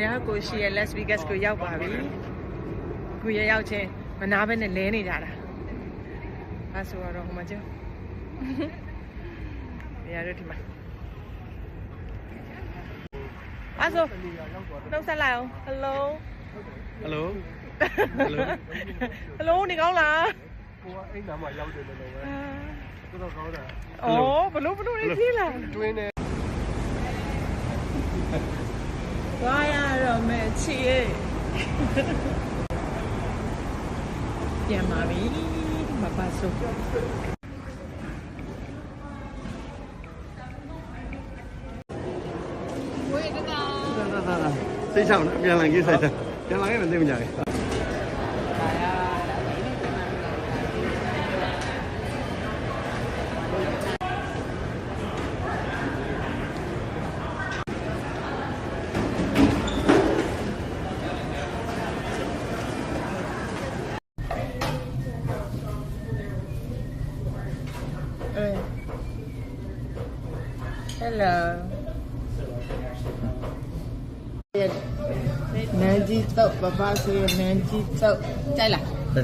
တရားကိုရှိရဲ့ Las Vegas ကိုရောက်ပါပြီကိုရရောက်ချင်းမနာဘဲနဲ့လဲနေကြတာအဲဆိုတော့ဟိုမှာကျတရားတို့ဒီမှာအဲဆိုနှုတ်ဆက်လိုက်အောင် Hello ဟယ်လို Hello နေကောင်းလားကိုကအိမ်နာမှာရောက်တယ်လို့ပဲတော်တော်ကောင်းတာအော်ဘလို့ဘလို့နေသေးလားတွင်းနေ သွား ရတော့မယ်ချီရဲ့ပြန်ပါပြီမပါဆိုစိတ်ချောင်းနော် ပြန်လာကြီးဆိုင်တယ်ပြန်လာရင်လည်းသိမကြဘူးအဲ Hello နန်းကြီးတော့ပပဆိုရနန်းကြီးတော့ကြိုက်လားဟု